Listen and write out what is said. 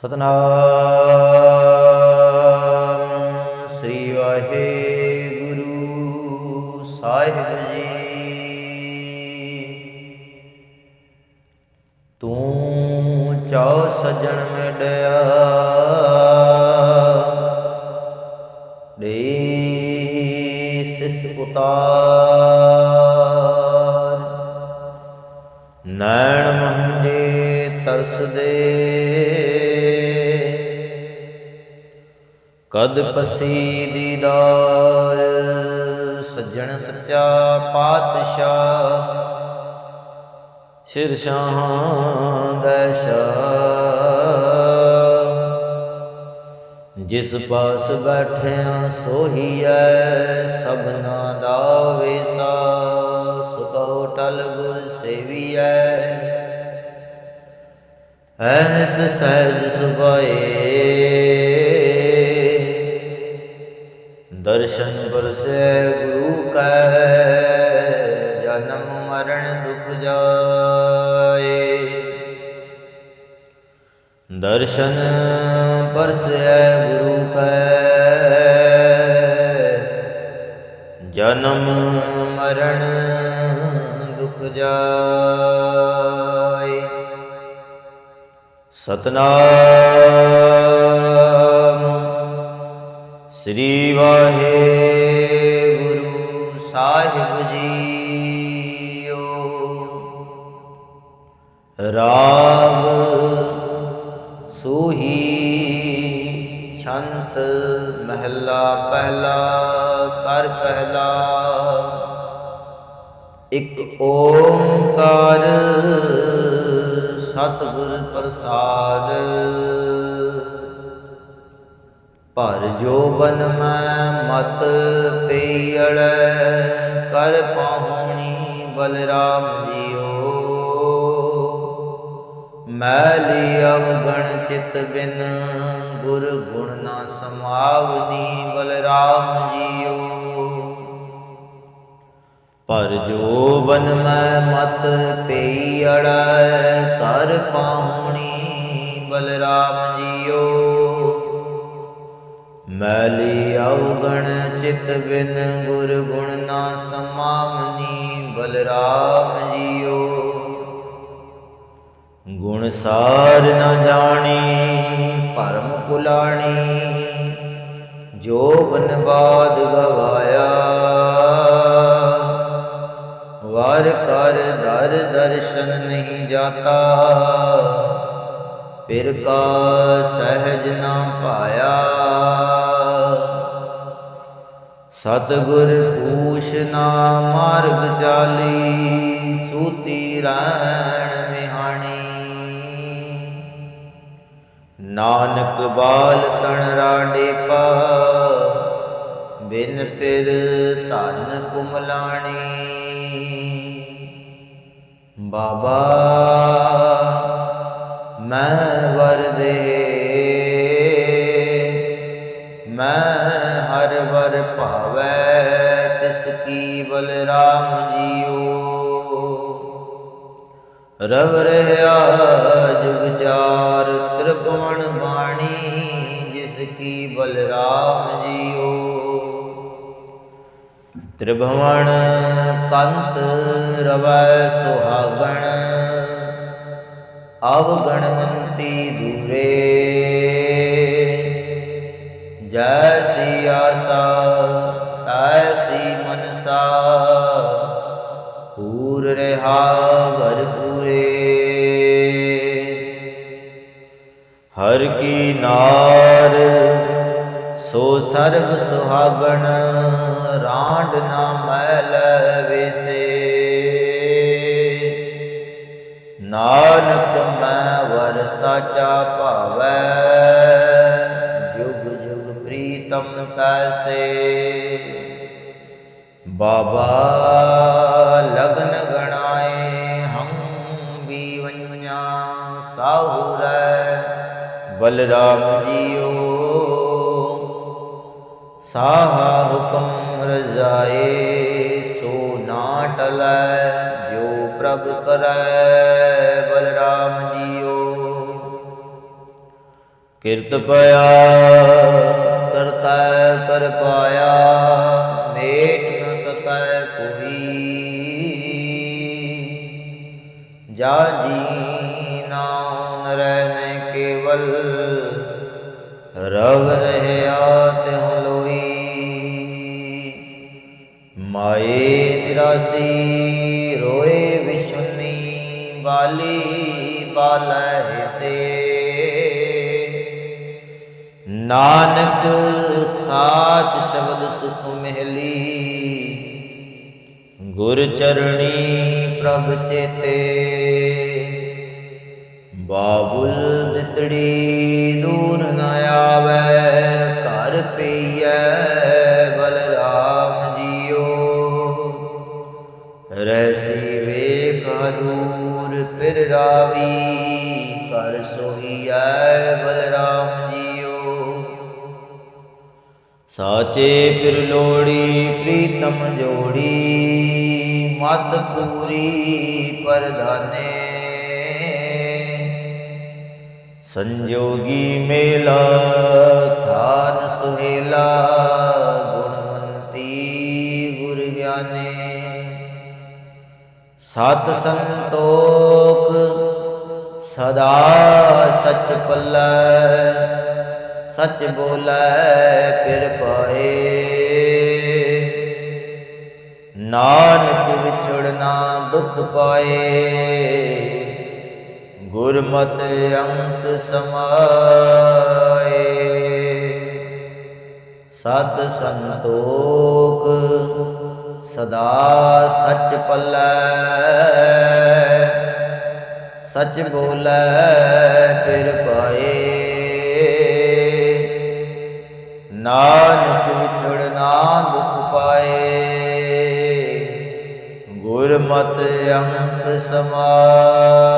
ਸਤਨਾਮ ਸ੍ਰੀ ਵਾਹਿਗੁਰੂ ਸਾਹਿਬ ਜੀ। ਤੂੰ ਚਾਉ ਸਜਣ ਮਿੜਿਆ ਦੇ ਸਿਸ ਉਤਾਰ। ਨੈਣ ਮੰਦੇ ਤਰਸਦੇ। ਕਦ ਪਸੀ ਦੀਦਾਰ, ਸੱਜਣ ਸੱਚਾ ਪਾਤਸ਼ਾਹ। ਸ਼ਿਰਸ਼ਾਂ ਦਸ਼ਾ ਜਿਸ ਪਾਸ ਬੈਠਿਆ ਸੋਹੀਐ ਸਭਨਾ ਦਾ ਵੇਸਾ ਸੁਤੋ ਟਲ ਗੁਰ ਸੇਵੀਐ ਐਨਸ ਸਹਿਜ ਸੁਭਾਏ। ਦਰਸ਼ਨ ਬਰਸੈ ਗੁਰੂ ਕੈ ਜਨਮ ਮਰਨ ਦੁਖ ਜਾਏ। ਦਰਸ਼ਨ ਪਰਸੈ ਗੁਰੂ ਕੈ ਜਨਮ ਮਰਨ ਦੁਖ ਜਾਏ। ਸਤਨਾਮ ਸ੍ਰੀ ਵਾਹਿਗੁਰੂ ਸਾਹਿਬ ਜੀਓ। ਰਾਗ ਸੂਹੀ ਛੰਤ ਮਹਿਲਾ ਪਹਿਲਾ ਕਰ ਪਹਿਲਾ। ਇਕ ਓੰਕਾਰ ਸਤਿਗੁਰ ਪ੍ਰਸਾਦ। ਭਰ ਜੋ ਬਨ ਮੈਂ ਮਤ ਪਈੜੈ ਕਰ ਪਾਹੁਣੀ ਬਲਰਾਮ ਜੀਓ। ਮੈਲੀ ਅਵਗਣ ਚਿਤ ਬਿਨ, ਗੁਰ ਗੁਣ ਨਾ ਸਮਾਵਨੀ ਬਲਰਾਮ ਜੀਓ। ਪਰ ਜੋ ਬਨ ਮੈਂ ਮਤ ਪਈੜੈ ਕਰ ਪਾਹੁਣੀ ਬਲਰਾਮ ਮੈਲੀ ਅਵਗਣ ਚਿਤ ਬਿਨ ਗੁਰ ਗੁਣ ਨਾ ਸਮਾਵਨੀ, ਬਲਰਾਮ ਜੀਓ। ਗੁਣ ਸਾਰ ਨਾ ਜਾਣੀ ਪਰਮ ਪੁਲਾਣੀ ਜੋ ਬਨਵਾਦ ਗਵਾਇਆ। ਵਾਰ ਕਰ ਦਰ ਦਰਸ਼ਨ ਨਹੀਂ ਜਾਤਾ, ਫਿਰ ਕਾ ਸਹਿਜ ਨਾ ਪਾਇਆ ਸਤਗੁਰ ਪੂਛ ਨਾ ਮਾਰਗ ਚਾਲੀ, ਸੂਤੀ ਰਹਿਣ ਮਿਹਾਣੀ। ਨਾਨਕ ਬਾਲ ਤਣ ਰਾਡੇ ਪਾ, ਬਿਨ ਪਿਰ ਧਨ ਕੁਮਲਾਣੀ। ਬਾਬਾ, ਮੈਂ ਵਰਦੇ ਰਵ ਰਹਾ ਜੁਗ ਚਾਰ, ਤ੍ਰਿਭਵਨ ਬਾਣੀ, ਜਿਸ ਕੀ ਬਲਰਾਮ ਜੀਓ। ਤ੍ਰਿਭਵਨ ਕੰਤ ਰਵੈ ਸੁਹਾਗਣ ਅਵ ਗਣਵੰਤੀ ਦੂਰੇ। ਜੈ ਪੂਰ ਵਰ ਪੂਰੇ ਹਰ ਕੀ ਨਾਰ ਸੋ ਸਰਬ ਸੁਹਾਗਣ ਰਾਂਡ ਨਾ ਮੈਲ ਵੇਸੇ। ਨਾਨਕ ਮੈਂ ਵਰ ਸਾਚਾ ਭਾਵੈ, ਜੁਗ ਜੁਗ ਪ੍ਰੀਤਮ ਕੈਸੇ। ਬਾਬਾ ਲਗਨ ਗਣਾਏ ਹਮ ਵੀ ਵੰਜਾ ਸਾਹੁਰੈ ਬਲਰਾਮ ਜੀਓ ਸਾਹਾ ਹੁਕਮ ਰਜ਼ਾਏ ਸੋ ਨਾ ਟਲੈ ਜੋ ਪ੍ਰਭ ਕਰੈ ਬਲਰਾਮ ਜੀਓ ਕਿਰਤ ਪਿਆ ਕਰਤਾ ਕਰ ਜਾ ਜੀ ਨਾਉ ਨ ਰਹਿਨੇ ਕੇਵਲ ਰਵ ਰਹਿਆ ਤਿਉ ਲੋਈ। ਮਾਏ ਨਿਰਾਸੀ ਰੋਏ ਵਿਸ਼ੁਨੀ ਬਾਲੀ ਬਾਲਹਿ ਤੇ। ਨਾਨਕ ਸਾਚ ਸ਼ਬਦ ਸੁਖ ਮਹਿਲੀ, ਗੁਰ ਚਰਣੀ ਪ੍ਰਭ ਚੇਤੇ। ਬਾਬੁਲ ਦਿਤੜੀ ਦੂਰ ਨਾ ਆਵੈ, ਘਰ ਪਈਐ ਬਲਰਾਮ ਜੀਓ। ਰੈਸੀ ਵੇਖ ਦੂਰ ਫਿਰ ਰਾਵੀ ਕਰ ਸੋਹੀਐ ਬਲਰਾਮ ਜੀਓ। ਸਾਚੇ ਫਿਰ ਲੋੜੀ ਪ੍ਰੀਤਮ ਜੋੜੀ ਮਦ ਪੂਰੀ ਪਰਧਾਨੇ ਸੰਜੋਗੀ ਮੇਲਾ ਥਾਨ ਸੁਹੇਲਾ, ਗੁਣਵੰਤੀ ਗੁਰ ਗਿਆਨੇ। ਸਤ ਸੰਤੋਖ, ਸਦਾ ਸਚ ਪੱਲੈ ਸਚ ਬੋਲੇ, ਫਿਰ ਪਾਏ ਨਾਨਕ ਵਿਛੜਨਾ ਦੁਖ ਪਾਏ ਗੁਰਮਤ ਅੰਤ ਸਮਾਏ। ਸਤ ਸੰਤੋਖ ਸਦਾ ਸੱਚ ਪੱਲੇ ਸੱਚ ਬੋਲੇ ਫਿਰ ਪਾਏ ਨਾਨਕ ਵਿਛੜਨਾ ਦੁਖ ਪਾਏ। ਗੁਰਮਤ ਅੰਤ ਸਮਾਏ।